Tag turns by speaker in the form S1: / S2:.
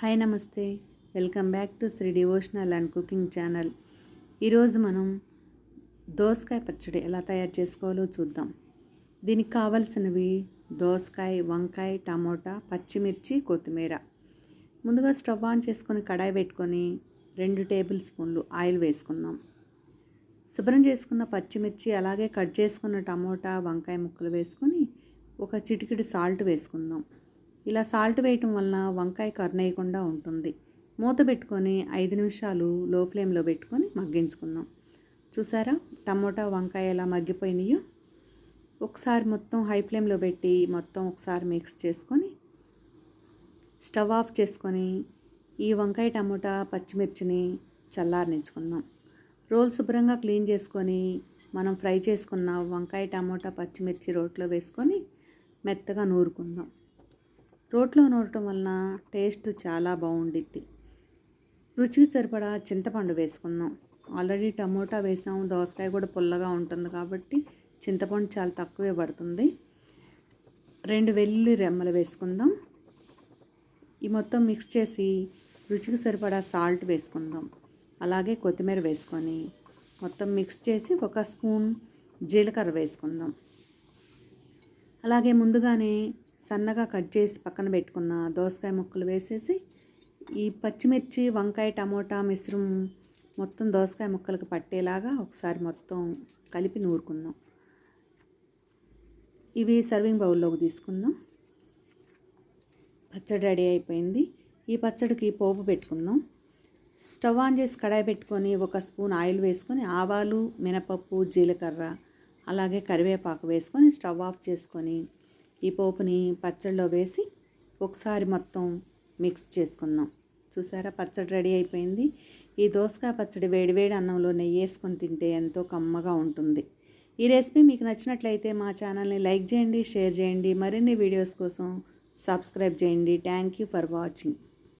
S1: Hi నమస్తే. Welcome back to Sri devotional and cooking channel. ఈరోజు మనం దోసకాయ పచ్చడి ఎలా తయారు చేసుకోవాలో చూద్దాం. దీనికి కావలసినవి దోసకాయ వంకాయ టమోటా పచ్చిమిర్చి కొత్తిమీర. ముందుగా స్టవ్ ఆన్ చేసుకొని కడాయి పెట్టుకొని రెండు టేబుల్ స్పూన్లు ఆయిల్ వేసుకుందాం. శుభ్రం చేసుకున్న పచ్చిమిర్చి అలాగే కట్ చేసుకున్న టమోటా వంకాయ ముక్కలు వేసుకొని ఒక చిటికెడు సాల్ట్ వేసుకుందాం. ఇలా సాల్ట్ వేయటం వలన వంకాయ కర్నేయకుండా ఉంటుంది. మూత పెట్టుకొని ఐదు నిమిషాలు లో ఫ్లేమ్లో పెట్టుకొని మగ్గించుకుందాం. చూసారా? టమోటా వంకాయ ఎలా మగ్గిపోయినాయో? ఒకసారి మొత్తం హై ఫ్లేమ్లో పెట్టి మొత్తం ఒకసారి మిక్స్ చేసుకొని స్టవ్ ఆఫ్ చేసుకొని ఈ వంకాయ టమోటా పచ్చిమిర్చిని చల్లారనించుకుందాం రోల్ శుభ్రంగా క్లీన్ చేసుకొని మనం ఫ్రై చేసుకున్న వంకాయ టమోటా పచ్చిమిర్చి రోట్లో వేసుకొని మెత్తగా నూరుకుందాం. రోట్లో నూరటం వలన టేస్ట్ చాలా బాగుండిద్ది. రుచికి సరిపడా చింతపండు వేసుకుందాం. ఆల్రెడీ టమోటా వేసాం. దోసకాయ కూడా పుల్లగా ఉంటుంది కాబట్టి చింతపండు చాలా తక్కువే పడుతుంది. రెండు వెల్లుల్లి రెమ్మలు వేసుకుందాం. ఈ మొత్తం మిక్స్ చేసి రుచికి సరిపడా సాల్ట్ వేసుకుందాం. అలాగే కొత్తిమీర వేసుకొని మొత్తం మిక్స్ చేసి ఒక స్పూన్ జీలకర్ర వేసుకుందాం. అలాగే ముందుగానే సన్నగా కట్ చేసి పక్కన పెట్టుకున్న దోసకాయ ముక్కలు వేసేసి ఈ పచ్చిమిర్చి వంకాయ టమోటా మిశ్రం మొత్తం దోసకాయ ముక్కలకు పట్టేలాగా ఒకసారి మొత్తం కలిపి నూరుకుందాం. ఇవి సర్వింగ్ బౌల్లోకి తీసుకుందాం. పచ్చడి రెడీ అయిపోయింది. ఈ పచ్చడికి పోపు పెట్టుకుందాం. స్టవ్ ఆన్ చేసి కడాయి పెట్టుకొని ఒక స్పూన్ ఆయిల్ వేసుకొని ఆవాలు మినపప్పు జీలకర్ర అలాగే కరివేపాకు వేసుకొని స్టవ్ ఆఫ్ చేసుకొని ఈ పోపుని పచ్చడిలో వేసి ఒకసారి మొత్తం మిక్స్ చేసుకుందాం. చూసారా? పచ్చడి రెడీ అయిపోయింది. ఈ దోసకాయ పచ్చడి వేడివేడి అన్నంలో నెయ్యి వేసుకొని తింటే ఎంతో కమ్మగా ఉంటుంది. ఈ రెసిపీ మీకు నచ్చినట్లయితే మా ఛానల్ని లైక్ చేయండి షేర్ చేయండి. మరిన్ని వీడియోస్ కోసం సబ్స్క్రైబ్ చేయండి. Thank you for watching.